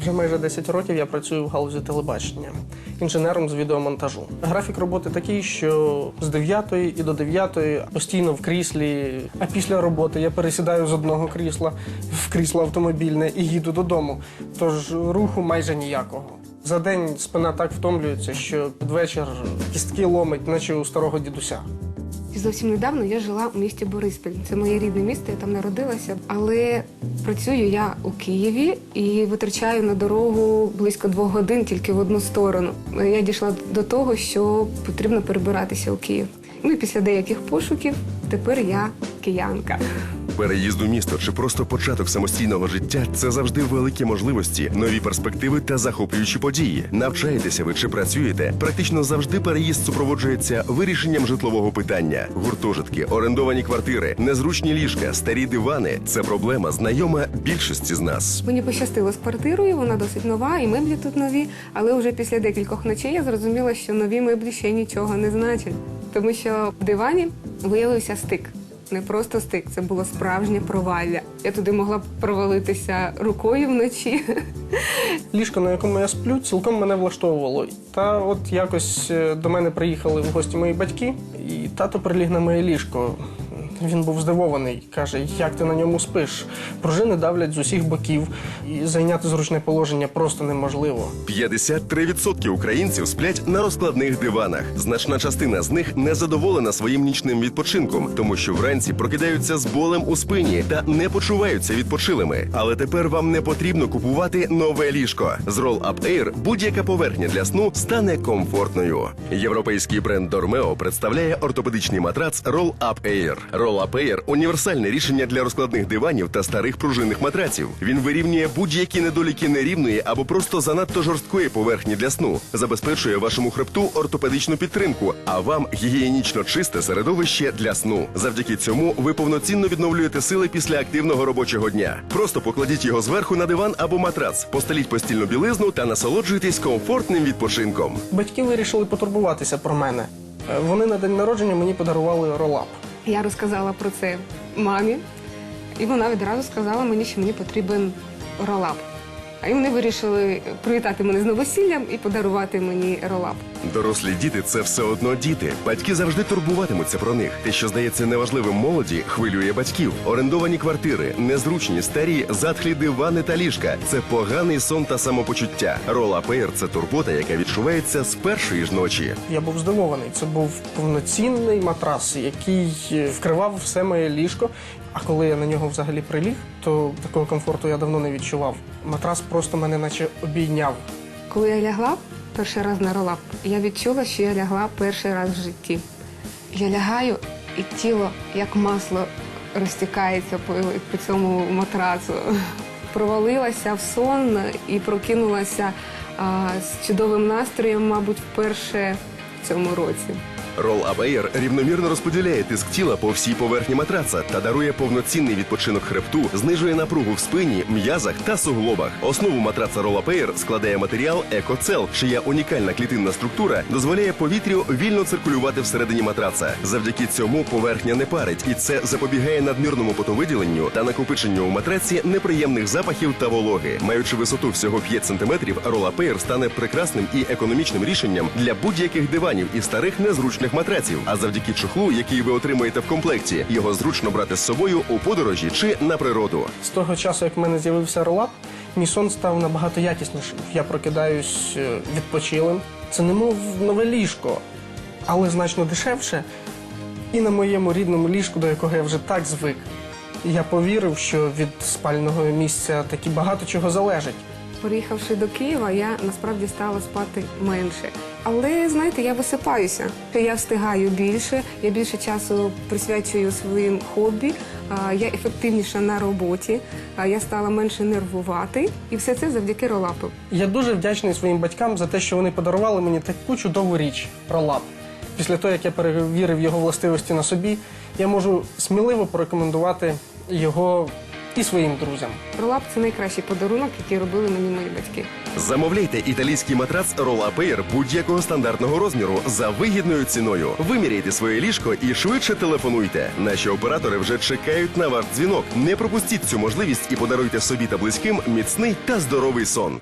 Вже майже 10 років я працюю в галузі телебачення інженером з відеомонтажу. Графік роботи такий, що з 9 і до 9 постійно в кріслі, а після роботи я пересідаю з одного крісла в крісло автомобільне і їду додому. Тож руху майже ніякого. За день спина так втомлюється, що під вечір кістки ломить, наче у старого дідуся. Зовсім недавно я жила у місті Бориспіль. Це моє рідне місто, я там народилася. Але працюю я у Києві і витрачаю на дорогу близько двох годин тільки в одну сторону. Я дійшла до того, що потрібно перебиратися у Київ. Ну і після деяких пошуків тепер я киянка. Переїзд у місто чи просто початок самостійного життя це завжди великі можливості, нові перспективи та захоплюючі події. Навчаєтеся ви чи працюєте? Практично завжди переїзд супроводжується вирішенням житлового питання. Гуртожитки, орендовані квартири, незручні ліжка, старі дивани це проблема, знайома більшості з нас. Мені пощастило з квартирою, вона досить нова, і меблі тут нові. Але вже після декількох ночей я зрозуміла, що нові меблі ще нічого не значать. Тому що в дивані виявився стик. Не просто стик, це було справжнє провалля. Я туди могла провалитися рукою вночі. Ліжко, на якому я сплю, цілком мене влаштовувало. Та от якось е, до мене приїхали в гості мої батьки, і тато приліг на моє ліжко. Він був здивований, каже, як ти на ньому спиш? Пружини давлять з усіх боків, і зайняти зручне положення просто неможливо. 53% українців сплять на розкладних диванах. Значна частина з них не задоволена своїм нічним відпочинком, тому що вранці прокидаються з болем у спині та не почуваються відпочилими. Але тепер вам не потрібно купувати нове ліжко. З Roll Up Air будь-яка поверхня для сну стане комфортною. Європейський бренд Dormeo представляє ортопедичний матрац Roll Up Air. Roll Up Air – універсальне рішення для розкладних диванів та старих пружинних матраців. Він вирівнює будь-які недоліки нерівної або просто занадто жорсткої поверхні для сну, забезпечує вашому хребту ортопедичну підтримку, а вам гігієнічно чисте середовище для сну. Завдяки цьому ви повноцінно відновлюєте сили після активного робочого дня. Просто покладіть його зверху на диван або матрац, постеліть постільну білизну та насолоджуйтесь комфортним відпочинком. Батьки вирішили потурбуватися про мене. Е, Вони на день народження мені подарували ролап. Я розказала про це мамі, і вона відразу сказала мені, що мені потрібен ролап. А й вони вирішили привітати мене з новосіллям і подарувати мені ролап. Дорослі діти це все одно діти. Батьки завжди турбуватимуться про них. Те, що здається неважливим молоді, хвилює батьків. Орендовані квартири, незручні, старі, затхлі дивани та ліжка. Це поганий сон та самопочуття. Рола Пейр це турбота, яка відчувається з першої ж ночі. Я був здивований. Це був повноцінний матрас, який е, вкривав все моє ліжко. А коли я на нього взагалі приліг, то такого комфорту я давно не відчував. Матрас просто мене наче обійняв. Коли я лягла перший раз на ролап, я відчула, що я лягла перший раз в житті. Я лягаю, і тіло, як масло, розтікається по, по цьому матрацу. Провалилася в сон і прокинулася а, з чудовим настроєм, мабуть, вперше в цьому році. Рол Абеєр рівномірно розподіляє тиск тіла по всій поверхні матраца та дарує повноцінний відпочинок хребту, знижує напругу в спині, м'язах та суглобах. Основу матраца Roll Air складає матеріал Екоцел, чия унікальна клітинна структура дозволяє повітрю вільно циркулювати всередині матраца. Завдяки цьому поверхня не парить, і це запобігає надмірному потовиділенню та накопиченню у матраці неприємних запахів та вологи. Маючи висоту всього 5 см, Roll Air стане прекрасним і економічним рішенням для будь-яких диванів і старих незручних матраців. А завдяки чохлу, який ви отримаєте в комплекті, його зручно брати з собою у подорожі чи на природу. З того часу, як в мене з'явився ролап, мій сон став набагато якіснішим. Я прокидаюсь е, відпочилим. Це немов нове ліжко, але значно дешевше. І на моєму рідному ліжку, до якого я вже так звик. Я повірив, що від спального місця таки багато чого залежить. Приїхавши до Києва, я насправді стала спати менше. Але знаєте, я висипаюся. Я встигаю більше, я більше часу присвячую своїм хобі, я ефективніша на роботі, я стала менше нервувати. І все це завдяки ролапу. Я дуже вдячний своїм батькам за те, що вони подарували мені таку чудову річ ролап. Після того, як я перевірив його властивості на собі, я можу сміливо порекомендувати його і своїм друзям. Ролап це найкращий подарунок, який робили мені мої батьки. Замовляйте італійський матрац Air будь-якого стандартного розміру за вигідною ціною. Виміряйте своє ліжко і швидше телефонуйте. Наші оператори вже чекають на ваш дзвінок. Не пропустіть цю можливість і подаруйте собі та близьким міцний та здоровий сон.